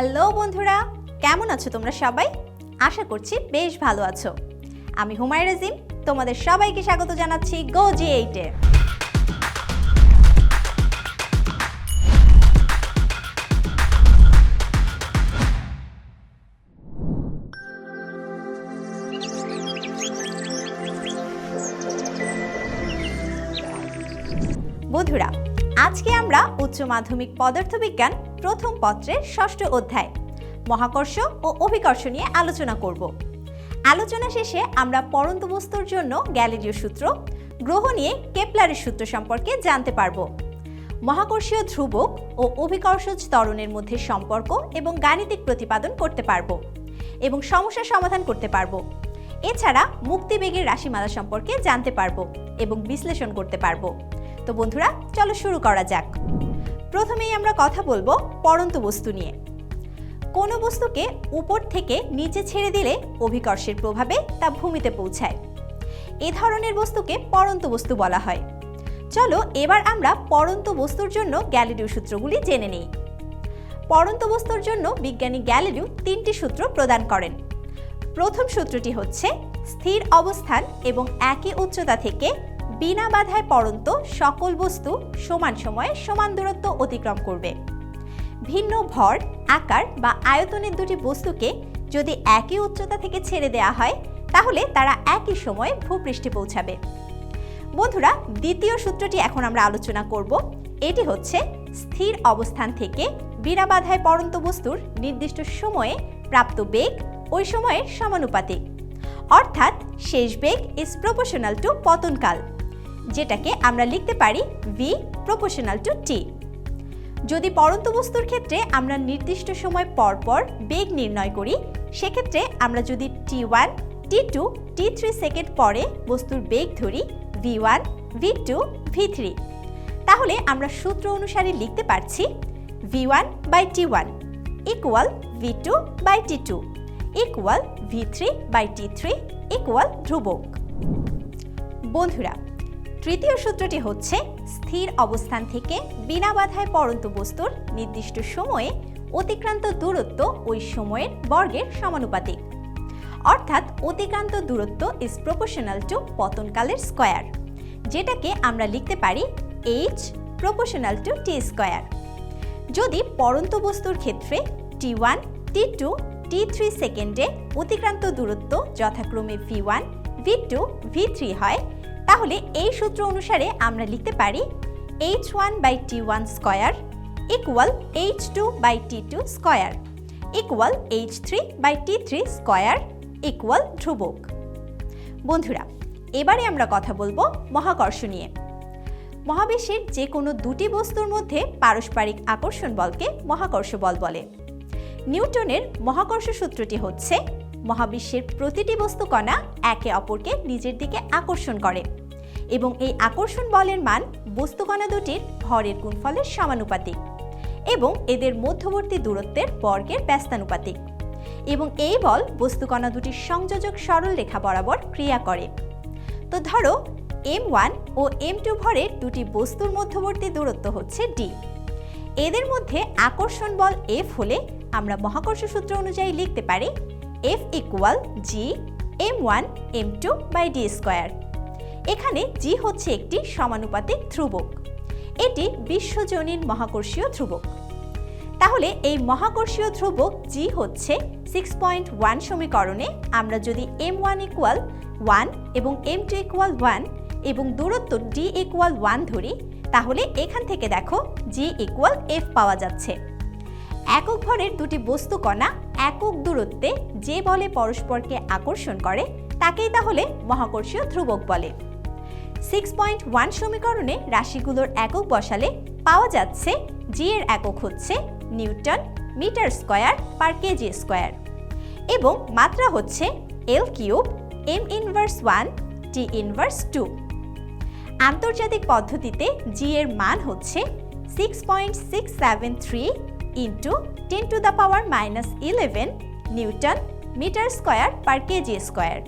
Hello বন্ধুরা, কেমন আছো তোমরা সবাই? আশা করছি বেশ ভালো আছো। আমি হুমায়ুর রাজিম তোমাদের সবাইকে স্বাগত জানাচ্ছি গো জি এইটে উচ্চ মাধ্যমিক পদার্থবিজ্ঞান প্রথম পত্রের ষষ্ঠ অধ্যায়। মহাকর্ষ ও অভিকর্ষ নিয়ে আলোচনা করব। আলোচনা শেষে আমরা পরন্ত বস্তুর জন্য গ্যালিলিও সূত্র, গ্রহ নিয়ে কেপলারের সূত্র সম্পর্কে জানতে পারব। মহাকর্ষীয় ধ্রুবক ও অভিকর্ষজ ত্বরণের মধ্যে সম্পর্ক এবং গাণিতিক প্রতিপাদন করতে পারব এবং সমস্যা সমাধান করতে পারব। এছাড়া মুক্তিবেগের রাশিমালা সম্পর্কে জানতে পারব এবং বিশ্লেষণ করতে পারব। তো বন্ধুরা, চলো শুরু করা যাক। প্রথমেই আমরা কথা বলব পরন্ত বস্তু নিয়ে। কোনো বস্তুকে উপর থেকে নিচে ছেড়ে দিলে অভিকর্ষের প্রভাবে তা ভূমিতে পৌঁছায়। এ ধরনের বস্তুকে পরন্ত বস্তু বলা হয়। চলো এবার আমরা পরন্ত বস্তুর জন্য গ্যালিলিও সূত্রগুলি জেনে নিই। পরন্ত বস্তুর জন্য বিজ্ঞানী গ্যালিলিও তিনটি সূত্র প্রদান করেন। প্রথম সূত্রটি হচ্ছে স্থির অবস্থান এবং একই উচ্চতা থেকে বিনা বাধায় পরন্ত সকল বস্তু সমান সময়ে সমান দূরত্ব অতিক্রম করবে। ভিন্ন ভর, আকার বা আয়তনের দুটি বস্তুকে যদি একই উচ্চতা থেকে ছেড়ে দেওয়া হয়, তাহলে তারা একই সময়ে ভূপৃষ্ঠে পৌঁছাবে। বন্ধুরা, দ্বিতীয় সূত্রটি এখন আমরা আলোচনা করব। এটি হচ্ছে স্থির অবস্থান থেকে বিনা বাধায় পরন্ত বস্তুর নির্দিষ্ট সময়ে প্রাপ্ত বেগ, ওই সময়ের সমানুপাতিক। অর্থাৎ শেষ বেগ ইজ প্রপোর্শনাল টু পতনকাল। যেটাকে আমরা লিখতে পারি ভি প্রপোর্শনাল টু টি যদি পরন্ত বস্তুর ক্ষেত্রে আমরা নির্দিষ্ট সময় পর পর বেগ নির্ণয় করি, সেক্ষেত্রে আমরা যদি T one T two T three second পরে বস্তুর বেগ ধরি V one V two V three তাহলে আমরা সূত্র অনুসারে লিখতে পারছি V one by T one equal V two by T two equal V three by T three equal ধ্রুবক। বন্ধুরা তৃতীয় সূত্রটি হচ্ছে, স্থির অবস্থান থেকে বিনা বাধায় পরন্ত বস্তুর নির্দিষ্ট সময়ে অতিক্রান্ত দূরত্ব ওই সময়ের বর্গের সমানুপাতিক। অর্থাৎ অতিক্রান্ত দূরত্ব ইজ প্রপোর্শনাল টু পতনকালের স্কোয়ার যেটাকে আমরা লিখতে পারি H proportional to T square যদি পরন্ত বস্তুর ক্ষেত্রে T one T two T three সেকেন্ডে অতিক্রান্ত দূরত্ব যথাক্রমে V one V two V three হয় তাহলে এই সূত্র অনুসারে আমরা লিখতে পারি H one by T one square equal H two by T two square equal H three by T three square equal ধ্রুবক। বন্ধুরা, এবারে আমরা কথা বলব মহাকর্ষ নিয়ে। মহাবিশ্বের যে কোনো দুটি বস্তুর মধ্যে পারস্পরিক আকর্ষণ বলকে মহাকর্ষ বল বলে। নিউটনের মহাকর্ষ সূত্রটি হচ্ছে মহাবিশ্বের প্রতিটি বস্তু কণা একে অপরকে নিজের দিকে আকর্ষণ করে। এবং এই আকর্ষণ বলের মান বস্তুকণা দুটির ভরের গুণফলের সমানুপাতিক এবং এদের মধ্যবর্তী দূরত্বের বর্গের ব্যস্তানুপাতিক এবং এই বল বস্তুকণা দুটির সংযোজক সরল রেখা বরাবর ক্রিয়া করে। তো ধরো, এম ওয়ান ও এম টু ভরের দুটি বস্তুর মধ্যবর্তী দূরত্ব হচ্ছে ডি। এদের মধ্যে আকর্ষণ বল এফ হলে আমরা মহাকর্ষ সূত্র অনুযায়ী লিখতে পারি F equal G, M one, M two by D square. এখানে জি হচ্ছে একটি সমানুপাতিক ধ্রুবক। এটি বিশ্বজনীন মহাকর্ষীয় ধ্রুবক। তাহলে এই মহাকর্ষীয় ধ্রুবক জি হচ্ছে সিক্স পয়েন্ট ওয়ান সমীকরণে আমরা যদি এম ওয়ান ইকুয়াল ওয়ান এবং এম টু ইকুয়াল ওয়ান এবং দূরত্ব ডি ইকুয়াল ওয়ান ধরি, তাহলে এখান থেকে দেখো জি ইকুয়াল এফ পাওয়া যাচ্ছে। একক ভরের দুটি বস্তু কণা একক দূরত্বে যে বলে পরস্পরকে আকর্ষণ করে, তাকেই তাহলে মহাকর্ষীয় ধ্রুবক বলে। সিক্স পয়েন্ট ওয়ান সমীকরণে রাশিগুলোর একক বসালে পাওয়া যাচ্ছে জি এর একক হচ্ছে newton metre square per kg square. এবং মাত্রা হচ্ছে L cube M inverse one T inverse two আন্তর্জাতিক পদ্ধতিতে জি এর মান হচ্ছে six point six seven three into ten to the power minus eleven newton metre square per kg square.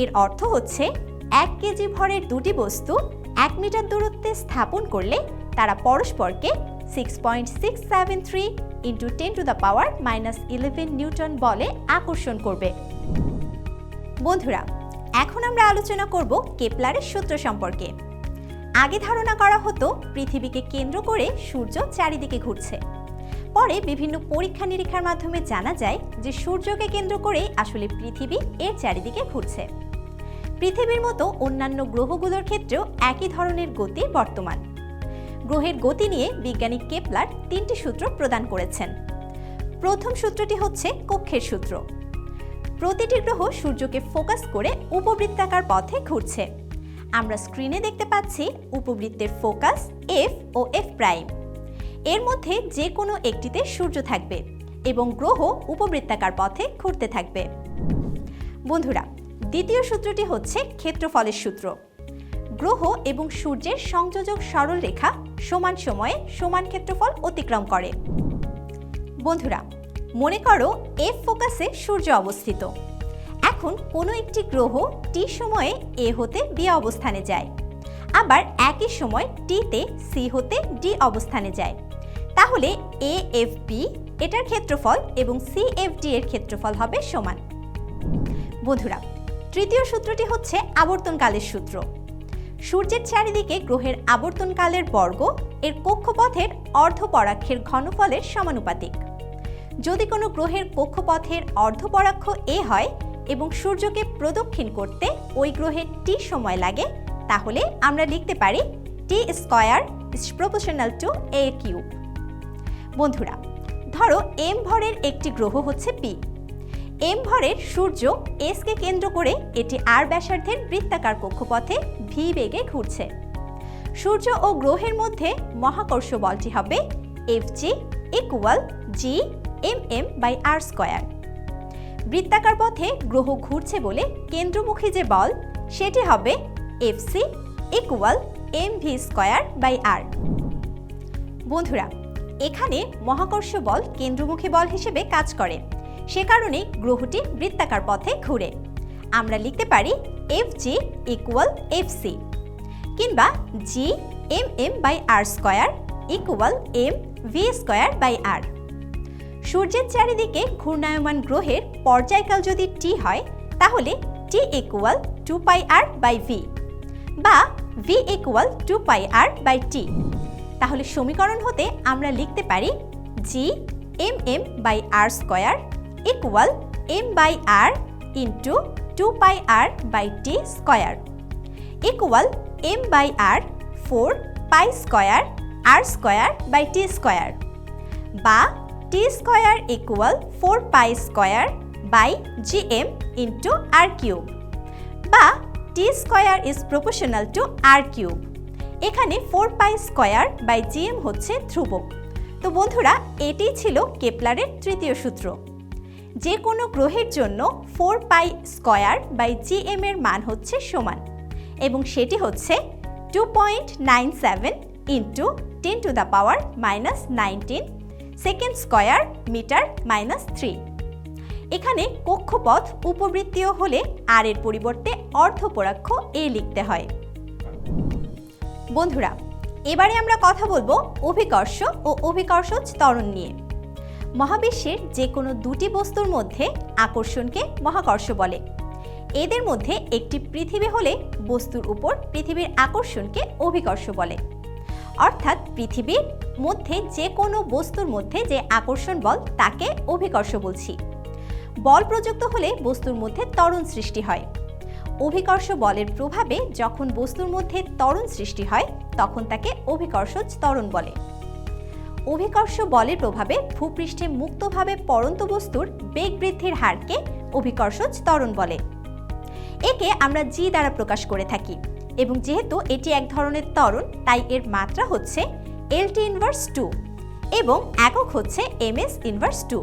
এর অর্থ হচ্ছে এক কেজি ভরের দুটি বস্তু এক মিটার দূরত্বে স্থাপন করলে তারা পরস্পরকে six point six seven three into ten to the power minus eleven newton বলে আকর্ষণ করবে। বন্ধুরা, এখন আমরা আলোচনা করব কেপলারের সূত্র সম্পর্কে। আগে ধারণা করা হতো পৃথিবীকে কেন্দ্র করে সূর্য চারিদিকে ঘুরছে। পরে বিভিন্ন পরীক্ষা নিরীক্ষার মাধ্যমে জানা যায় যে সূর্যকে কেন্দ্র করে আসলে পৃথিবী এর চারিদিকে ঘুরছে। পৃথিবীর মতো অন্যান্য গ্রহগুলোর ক্ষেত্রেও একই ধরনের গতি বর্তমান। গ্রহের গতি নিয়ে বিজ্ঞানী কেপলার তিনটি সূত্র প্রদান করেছেন। প্রথম সূত্রটি হচ্ছে কক্ষের সূত্র। প্রতিটি গ্রহ সূর্যকে ফোকাস করে উপবৃত্তাকার পথে ঘুরছে। আমরা স্ক্রিনে দেখতে পাচ্ছি উপবৃত্তের ফোকাস এফ ও এফ প্রাইম। এর মধ্যে যে কোনো একটিতে সূর্য থাকবে এবং গ্রহ উপবৃত্তাকার পথে ঘুরতে থাকবে। বন্ধুরা দ্বিতীয় সূত্রটি হচ্ছে ক্ষেত্রফলের সূত্র। গ্রহ এবং সূর্যের সংযোজক সরল রেখা সমান সময়ে সমান ক্ষেত্রফল অতিক্রম করে। বন্ধুরা, মনে করো এফ ফোকাসে সূর্য অবস্থিত। এখন কোনো একটি গ্রহ টি সময়ে এ হতে বি অবস্থানে যায়। আবার একই সময় টিতে সি হতে ডি অবস্থানে যায়। তাহলে এ এফ বি এটার ক্ষেত্রফল এবং সি এফ ডি এর ক্ষেত্রফল হবে সমান। বন্ধুরা তৃতীয় সূত্রটি হচ্ছে আবর্তনকালের সূত্র। সূর্যের চারিদিকে গ্রহের আবর্তনকালের বর্গ, এর কক্ষপথের অর্ধপরাক্ষের ঘনফলের সমানুপাতিক। যদি কোনো গ্রহের কক্ষপথের অর্ধপরাক্ষ এ হয় এবং সূর্যকে প্রদক্ষিণ করতে ওই গ্রহের টি সময় লাগে, তাহলে আমরা লিখতে পারি T square is proportional to A cube. বন্ধুরা, ধরো এম ভরের একটি গ্রহ হচ্ছে পি। এম ভরের সূর্য এসকে কেন্দ্র করে এটি আর ব্যাসার্ধের বৃত্তাকার কক্ষপথে ভি বেগে ঘুরছে। সূর্য ও গ্রহের মধ্যে মহাকর্ষ বলটি হবে F G equal G M M by R square বৃত্তাকার পথে গ্রহ ঘুরছে বলে কেন্দ্রমুখী যে বল, সেটি হবে F C equal M V square by R বন্ধুরা, এখানে মহাকর্ষ বল কেন্দ্রমুখী বল হিসেবে কাজ করে। সে কারণে গ্রহটি বৃত্তাকার পথে ঘুরে। আমরা লিখতে পারি F G equal F C কিংবা G M M by R square equal M V square by R সূর্যের চারিদিকে ঘূর্ণায়মান গ্রহের পর্যায়কাল যদি টি হয়, তাহলে T equal two pi R by V বা V equal two pi R by T তাহলে সমীকরণ হতে আমরা লিখতে পারি G M M by R square equal M by R into two pi R by T square equal M by R four pi square R square by T square বা T square equal four pi square by G M into R cube বা T square is proportional to R cube এখানে four pi square by GM হচ্ছে ধ্রুবক। তো বন্ধুরা, এটি ছিল কেপলারের তৃতীয় সূত্র। যে কোনো গ্রহের জন্য four pi square by GM এর মান হচ্ছে সমান এবং সেটি হচ্ছে two point nine seven into ten to the power minus nineteen second square metre minus three. এখানে কক্ষপথ উপবৃত্তীয় হলে আর এর পরিবর্তে অর্ধপরাক্ষ এ লিখতে হয়। বন্ধুরা, এবারে আমরা কথা বলব অভিকর্ষ ও অভিকর্ষজ ত্বরণ নিয়ে। মহাবিশ্বের যে কোনো দুটি বস্তুর মধ্যে আকর্ষণকে মহাকর্ষ বলে। এদের মধ্যে একটি পৃথিবী হলে বস্তুর উপর পৃথিবীর আকর্ষণকে অভিকর্ষ বলে। অর্থাৎ পৃথিবীর মধ্যে যে কোনো বস্তুর মধ্যে যে আকর্ষণ বল, তাকে অভিকর্ষ বলছি। বল প্রযুক্ত হলে বস্তুর মধ্যে ত্বরণ সৃষ্টি হয়। অভিকর্ষ বলের প্রভাবে যখন বস্তুর মধ্যে ত্বরণ সৃষ্টি হয়, তখন তাকে অভিকর্ষজ ত্বরণ বলে। অভিকর্ষ বলের প্রভাবে ভূপৃষ্ঠে মুক্তভাবে পরন্ত বস্তুর বেগ বৃদ্ধির হারকে অভিকর্ষজ ত্বরণ বলে। একে আমরা জি দ্বারা প্রকাশ করে থাকি এবং যেহেতু এটি এক ধরনের ত্বরণ, তাই এর মাত্রা হচ্ছে এলটি ইনভার্স টু এবং একক হচ্ছে এম এস ইনভার্স টু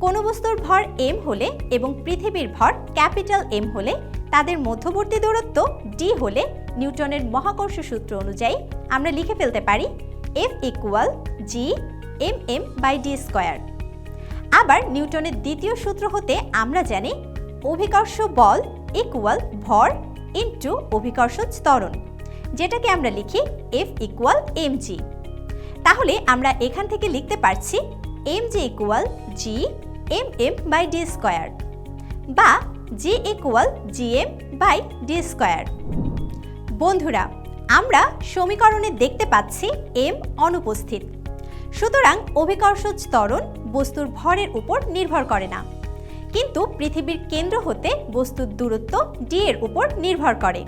কোনো বস্তুর ভর এম হলে এবং পৃথিবীর ভর ক্যাপিটাল এম হলে তাদের মধ্যবর্তী দূরত্ব ডি হলে নিউটনের মহাকর্ষ সূত্র অনুযায়ী আমরা লিখে ফেলতে পারি F equal G M M by D square আবার নিউটনের দ্বিতীয় সূত্র হতে আমরা জানি অভিকর্ষ বল ইকুয়াল ভর ইন্টু অভিকর্ষ ত্বরণ, যেটাকে আমরা লিখি এফ ইকুয়াল এম জি তাহলে আমরা এখান থেকে লিখতে পারছি M G equal G M M by D square বা G equal G M by D square বন্ধুরা আমরা সমীকরণে দেখতে পাচ্ছি এম অনুপস্থিত। সুতরাং অভিকর্ষজ ত্বরণ বস্তুর ভরের উপর নির্ভর করে না। কিন্তু পৃথিবীর কেন্দ্র হতে বস্তুর দূরত্ব ডি এর উপর নির্ভর করে।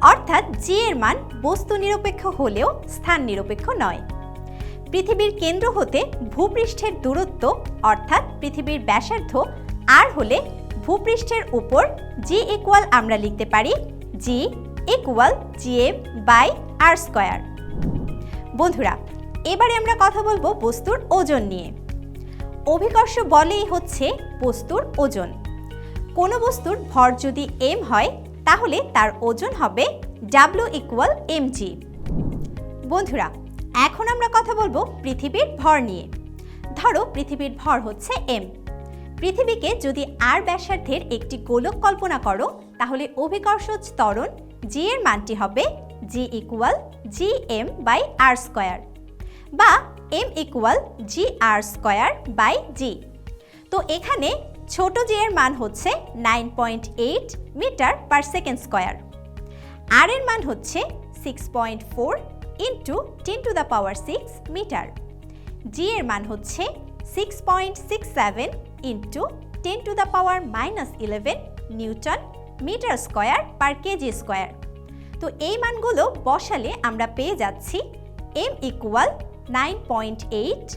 অর্থাৎ জি এর মান বস্তু নিরপেক্ষ হলেও স্থান নিরপেক্ষ নয়। পৃথিবীর কেন্দ্র হতে ভূপৃষ্ঠের দূরত্ব, অর্থাৎ পৃথিবীর ব্যাসার্ধ আর হলে ভূপৃষ্ঠের উপর জি ইকুয়াল আমরা লিখতে পারি G equal G M by R square বন্ধুরা, এবারে আমরা কথা বলব বস্তুর ওজন নিয়ে। অভিকর্ষ বলেই হচ্ছে বস্তুর ওজন। কোনো বস্তুর ভর যদি এম হয়, তাহলে তার ওজন হবে ডাব্লিউ ইকুয়াল এম জি বন্ধুরা, এখন আমরা কথা বলব পৃথিবীর ভর নিয়ে। ধরো পৃথিবীর ভর হচ্ছে এম পৃথিবীকে যদি আর ব্যাসার্ধের একটি গোলক কল্পনা করো, তাহলে অভিকর্ষজ ত্বরণ জি এর মানটি হবে G equal G M by R square বা M equal G R square by G তো এখানে ছোট জি এর মান হচ্ছে nine point eight metre per second square R এর মান হচ্ছে six point four into ten to the power six metre G এর মান হচ্ছে six point six seven into ten to the power minus eleven newton metre square per kg square. তো এই মানগুলো বসালে আমরা পেয়ে যাচ্ছি M equal nine point eight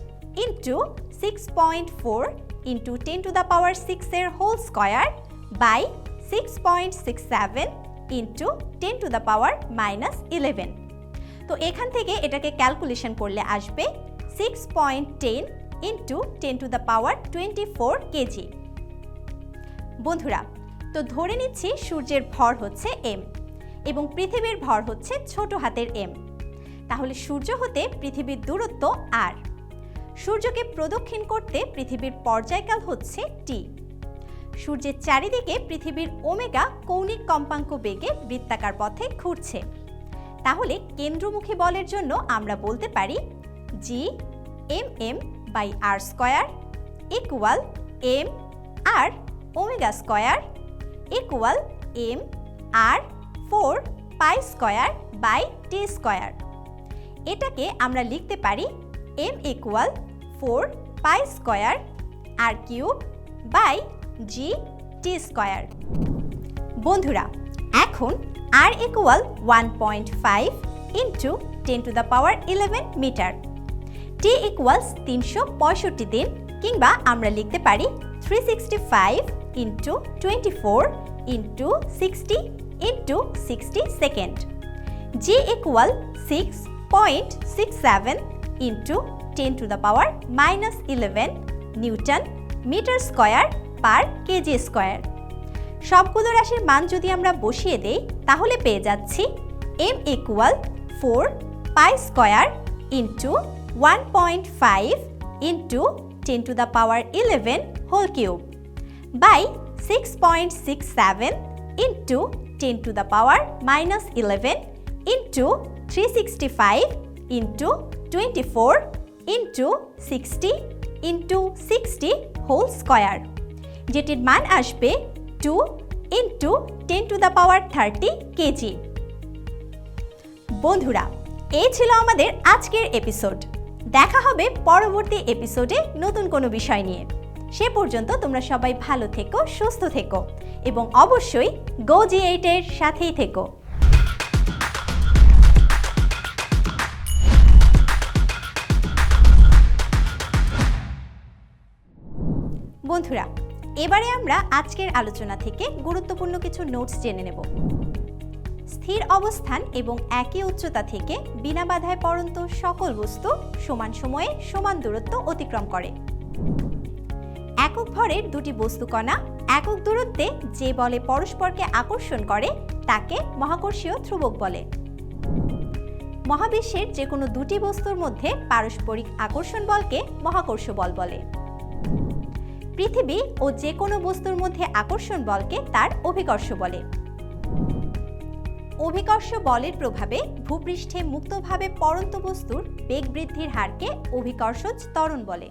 into six point four into ten to the power সিক্সের whole square by six point six seven into ten to the power minus eleven তো এখান থেকে এটাকে ক্যালকুলেশন করলে আসবে six point ten into ten to the power twenty four kg. বন্ধুরা তো ধরে নিচ্ছি সূর্যের ভর হচ্ছে এম এবং পৃথিবীর ভর হচ্ছে ছোট হাতের এম তাহলে সূর্য হতে পৃথিবীর দূরত্ব আর সূর্যকে প্রদক্ষিণ করতে পৃথিবীর পর্যায়কাল হচ্ছে টি সূর্যের চারিদিকে পৃথিবীর ওমেগা কৌণিক কম্পাঙ্ক বেগে বৃত্তাকার পথে ঘুরছে। তাহলে কেন্দ্রমুখী বলের জন্য আমরা বলতে পারি G M M by R square equal M R omega square equal M R four pi square by T square এটাকে আমরা লিখতে পারি M equal four pi square R cube by G T square বন্ধুরা, এখন R equal one point five into ten to the power eleven metre T equals তিনশো পঁয়ষট্টি দিন কিংবা আমরা লিখতে পারি three sixty five into twenty four into sixty into sixty second G equal six point six seven into ten to the power minus eleven newton metre square per kg square সবগুলো রাশির মান যদি আমরা বসিয়ে দেই, তাহলে পেয়ে যাচ্ছি M equal four pi square into one point five into ten to the power eleven whole cube ten to the power minus eleven into three sixty five into twenty four into sixty into sixty whole square যেটির মান আসবে two into ten to the power thirty kg বন্ধুরা, এই ছিল আমাদের আজকের episode দেখা হবে পরবর্তী এপিসোডে নতুন কোনো বিষয় নিয়ে। সে পর্যন্ত তোমরা সবাই ভালো থেকো, সুস্থ থেকো এবং অবশ্যই গো জি এইটের সাথেই থেকো। বন্ধুরা, এবারে আমরা আজকের আলোচনা থেকে গুরুত্বপূর্ণ কিছু নোটস জেনে নেব। স্থির অবস্থান এবং একই উচ্চতা থেকে বিনা বাধায় পড়ন্ত সকল বস্তু সমান সময়ে সমান দূরত্ব অতিক্রম করে। একক ভরের দুটি বস্তুকণা, একক দূরত্বে যে বলে পরস্পরকে আকর্ষণ করে, তাকে মহাকর্ষীয় ধ্রুবক বলে। মহাবিশ্বের যে কোনো দুটি বস্তুর মধ্যে পারস্পরিক আকর্ষণ বলকে মহাকর্ষ বল বলে। পৃথিবী ও যে কোনো বস্তুর মধ্যে আকর্ষণ বলকে তার অভিকর্ষ বলে। অভিকর্ষ বলের প্রভাবে ভূপৃষ্ঠে মুক্তভাবে পড়ন্ত বস্তুর বেগ বৃদ্ধির হারকে অভিকর্ষজ ত্বরণ বলে।